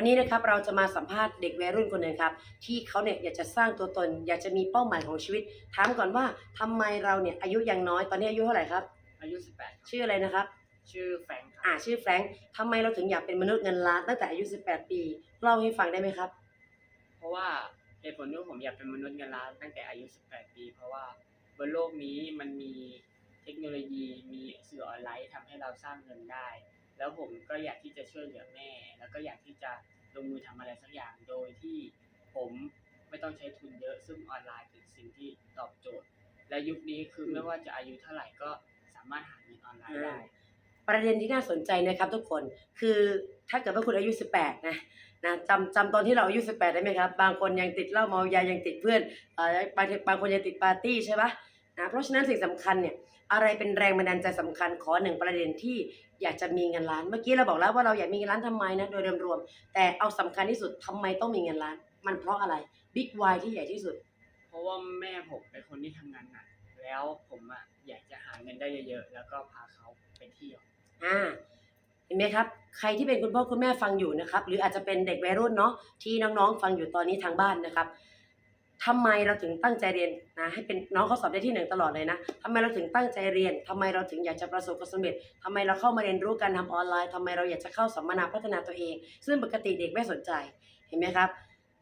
วันนี้นะครับเราจะมาสัมภาษณ์เด็กวัยรุ่นคนหนึ่งครับ ที่เขาเนี่ยอยากจะสร้างตัวตน อยากจะมีเป้าหมายของชีวิต ถามก่อนว่าทำไมเราเนี่ยอายุยังน้อยตอนนี้อายุเท่าไหร่ครับ อายุ 18ครับชื่ออะไรนะครับ ชื่อแฟรงค์ครับอ่าชื่อแฟรงค์ทำไมเราถึงอยากเป็นมนุษย์เงินล้านตั้งแต่อายุ 18 ปีเล่าให้ฟังได้ไหมครับ เพราะว่าเหตุผลที่ผมอยากเป็นมนุษย์เงินล้านตั้งแต่อายุ 18 ปี เพราะว่าบนโลกนี้มันมีเทคโนโลยีมีสื่อออนไลน์ทำให้เราสร้างเงินได้ แล้วผมก็อยากที่จะช่วยเหลือแม่ แล้วก็อยากที่จะลงมือทำอะไรสักอย่างโดยที่ผมไม่ต้องใช้ทุนเยอะ ซึ่งออนไลน์เป็นสิ่งที่ตอบโจทย์ และยุคนี้คือไม่ว่าจะอายุเท่าไหร่ก็สามารถหาเงินออนไลน์ได้ประเด็นที่น่าสนใจนะครับทุกคนคือถ้าเกิดว่าคุณอายุ 18 นะนะจำจำตอนที่เราอายุ 18 ได้ไหมครับ บางคนยังติดเหล้าเมายายังติดเพื่อนเอ่อบางทีบางคนยังติดปาร์ตี้ใช่ปะ นะเพราะฉะนั้นสิ่งสำคัญเนี่ยอะไรเป็นแรงบันดาลใจสำคัญขอหนึ่งประเด็นที่อยากจะมีเงินล้าน เมื่อกี้เราบอกแล้วว่าเราอยากมีเงินล้านทำไมนะโดยรวมๆแต่เอาสำคัญที่สุดทำไมต้องมีเงินล้าน มันเพราะอะไรบิ๊กวายที่ใหญ่ที่สุด เพราะว่าแม่ผมเป็นคนที่ทำงานหนักแล้วผมอะอยากจะหาเงินได้เยอะๆแล้วก็พาเขาไปเที่ยวอ่าเห็นไหมครับ ใครที่เป็นคุณพ่อคุณแม่ฟังอยู่นะครับ หรืออาจจะเป็นเด็กวัยรุ่นเนาะที่น้องๆฟังอยู่ตอนนี้ทางบ้านนะครับ ทำไมเราถึงตั้งใจเรียนนะให้เป็นน้องเขาสอบได้ที่หนึ่งตลอดเลยนะทำไมเราถึงตั้งใจเรียนทำไมเราถึงอยากจะประสบความสำเร็จทำไมเราเข้ามาเรียนรู้การทำออนไลน์ทำไมเราอยากจะเข้าสัมมนาพัฒนาตัวเอง ซึ่งปกติเด็กไม่สนใจเห็นไหมครับ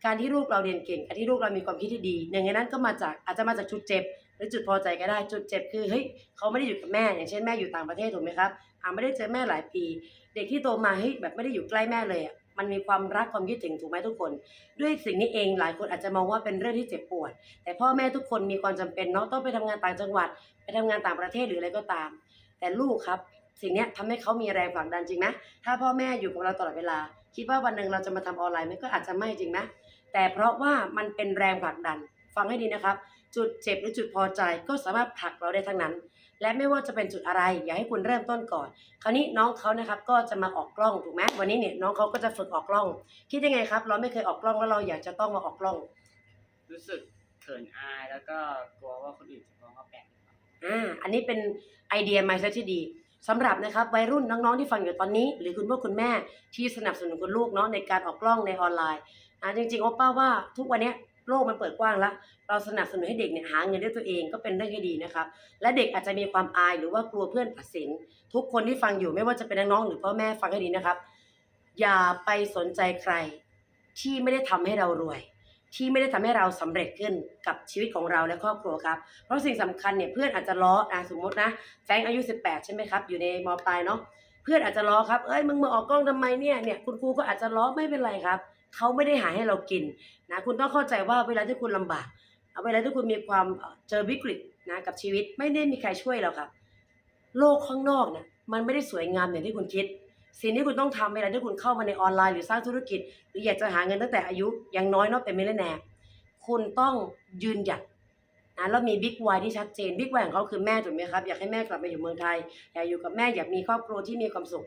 การที่ลูกเราเรียนเก่งการที่ลูกเรามีความคิดที่ดีหนึ่งในนั้นก็มาจากอาจจะมาจากจุดเจ็บ หรือจุดพอใจก็ได้จุดเจ็บคือเฮ้ยเขาไม่ได้อยู่กับแม่ อย่างเช่นแม่อยู่ต่างประเทศถูกไหมครับอาไม่ได้เจอแม่หลายปี เด็กที่โตมาเฮ้ยแบบไม่ได้อยู่ใกล้แม่เลยอะ มันมีความรักความคิดถึงถูกไหมทุกคน ด้วยสิ่งนี้เองหลายคนอาจจะมองว่าเป็นเรื่องที่เจ็บปวด แต่พ่อแม่ทุกคนมีความจำเป็นเนาะต้องไปทำงานต่างจังหวัด ไปทำงานต่างประเทศหรืออะไรก็ตาม แต่ลูกครับ สิ่งนี้ยทำให้เขามีแรงผลักดันจริงไหมถ้าพ่อแม่อยู่กับเราตลอดเวลา คิดว่าวันหนึ่งเราจะมาทำออนไลน์มันก็อาจจะไม่จริงไหมแต่เพราะว่ามันเป็นแรงผลักดัน ฟังให้ดีนะครับ จุดเจ็บหรือจุดพอใจก็สามารถผลักเราได้ทั้งนั้น และไม่ว่าจะเป็นจุดอะไร อย่าให้คุณเริ่มต้นก่อน คราวนี้น้องเขานะครับก็จะมาออกกล้องถูกไหมวันนี้เนี่ยน้องเขาก็จะฝึกออกกล้อง คิดยังไงครับ เราไม่เคยออกกล้องแล้วเราอยากจะต้องมาออกกล้อง รู้สึกเขินอายแล้วก็กลัวว่าคนอื่นจะมองว่าแปลกหรือเปล่าอ่าอันนี้เป็นไอเดีย mindset ที่ดีสำหรับนะครับวัยรุ่นน้องๆที่ฟังอยู่ตอนนี้ หรือคุณพ่อคุณแม่ที่สนับสนุนคุณลูกเนาะในการออกกล้องในออนไลน์อ่าจริงๆโอป้าว่าทุกวันเนี้ย โลกมันเปิดกว้างแล้ว เราสนับสนุนให้เด็กเนี่ยหาเงินด้วยตัวเองก็เป็นเรื่องที่ดีนะครับ และเด็กอาจจะมีความอายหรือว่ากลัวเพื่อนตัดสิน ทุกคนที่ฟังอยู่ไม่ว่าจะเป็นน้องๆหรือพ่อแม่ฟังให้ดีนะครับ อย่าไปสนใจใคร ที่ไม่ได้ทำให้เรารวย ที่ไม่ได้ทำให้เราสำเร็จขึ้นกับชีวิตของเราและครอบครัวครับ เพราะสิ่งสำคัญเนี่ยเพื่อนอาจจะล้ออะสมมตินะแฟงอายุ 18 ใช่ไหมครับ อยู่ในมปลายเนาะเพื่อนอาจจะล้อครับเอ้ยมึงมาออกกล้องทำไมเนี่ยเนี่ยคุณครูก็อาจจะล้อไม่เป็นไรครับ เขาไม่ได้หาให้เรากินนะคุณต้องเข้าใจว่าเวลาที่คุณลำบากเวลาที่คุณมีความเจอวิกฤตนะกับชีวิตไม่ได้มีใครช่วยเราครับโลกข้างนอกเนี่ยมันไม่ได้สวยงามอย่างที่คุณคิด สิ่งที่คุณต้องทำเวลาที่คุณเข้ามาในออนไลน์หรือสร้างธุรกิจ หรืออยากจะหาเงินตั้งแต่อายุยังน้อยเนาะเป็นมิลเลนแนร์คุณต้องยืนหยัดนะแล้วมีบิ๊กวที่ชัดเจนบิ๊กวของเขาคือแม่ถูกไหมครับ อยากให้แม่กลับมาอยู่เมืองไทย อยากอยู่กับแม่อยากมีครอบครัวที่มีความสุข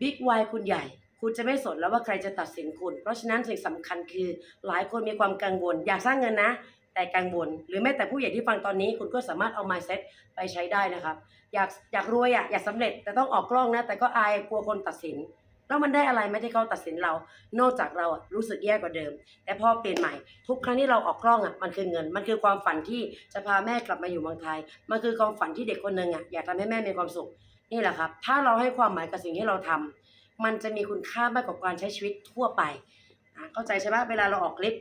บิ๊กวคุณใหญ่ คุณจะไม่สนแล้วว่าใครจะตัดสินคุณ เพราะฉะนั้นสิ่งสำคัญคือหลายคนมีความกังวล อยากสร้างเงินนะ แต่กังวล หรือแม้แต่ผู้ใหญ่ที่ฟังตอนนี้ คุณก็สามารถเอา mindset ไปใช้ได้นะครับ อยากอยากรวยอะอยากสำเร็จแต่ต้องออกกล้องนะ แต่ก็อายกลัวคนตัดสินแล้วมันได้อะไรไหมที่เขาตัดสินเรา นอกจากเราอะรู้สึกแย่กว่าเดิม แต่พอเปลี่ยนใหม่ ทุกครั้งที่เราออกกล้องอะมันคือเงิน มันคือความฝันที่จะพาแม่กลับมาอยู่เมืองไทย มันคือความฝันที่เด็กคนหนึ่งอะอยากทำให้แม่มีความสุข นี่แหละครับ ถ้าเราให้ความหมายกับสิ่งที่เราทำ มันจะมีคุณค่ามากกว่าการใช้ชีวิตทั่วไปอะเข้าใจใช่ไหมเวลาเราออกคลิป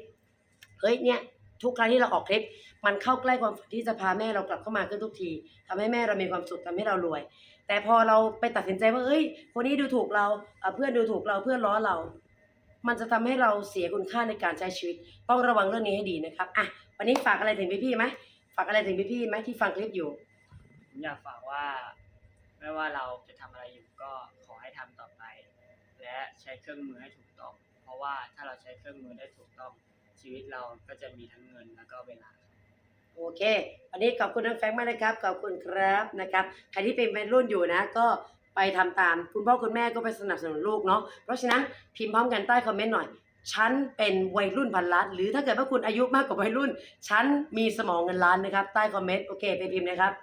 เฮ้ยเนี่ยทุกครั้งที่เราออกคลิป มันเข้าใกล้ความฝันที่จะพาแม่เรากลับเข้ามาขึ้นทุกทีทำให้แม่เรามีความสุขทำให้เรารวย แต่พอเราไปตัดสินใจว่าเอ้ย คนนี้ดูถูกเราเพื่อนดูถูกเราเพื่อนล้อเรา มันจะทำให้เราเสียคุณค่าในการใช้ชีวิต ต้องระวังเรื่องนี้ให้ดีนะครับอะวันนี้ฝากอะไรถึงพี่ๆไหมฝากอะไรถึงพี่ๆไหมที่ฟังคลิปอยู่ผมอยากฝากว่า ไม่ว่าเราจะทำอะไรอยู่ก็ ทำต่อไป และใช้เครื่องมือให้ถูกต้อง เพราะว่าถ้าเราใช้เครื่องมือได้ถูกต้องชีวิตเราก็จะมีทั้งเงินแล้วก็เวลาโอเค วันนี้ขอบคุณน้องแฟงมากนะครับ ขอบคุณครับนะครับ ใครที่เป็นวัยรุ่นอยู่นะ ก็ไปทำตาม คุณพ่อคุณแม่ก็ไปสนับสนุนลูกเนาะ เพราะฉะนั้นพิมพ์พร้อมกันใต้คอมเมนต์หน่อย ฉันเป็นวัยรุ่นพันล้าน หรือถ้าเกิดว่าคุณอายุมากกว่าวัยรุ่น ฉันมีสมองเงินล้านนะครับ ใต้คอมเมนต์ โอเค ไปพิมพ์นะครับ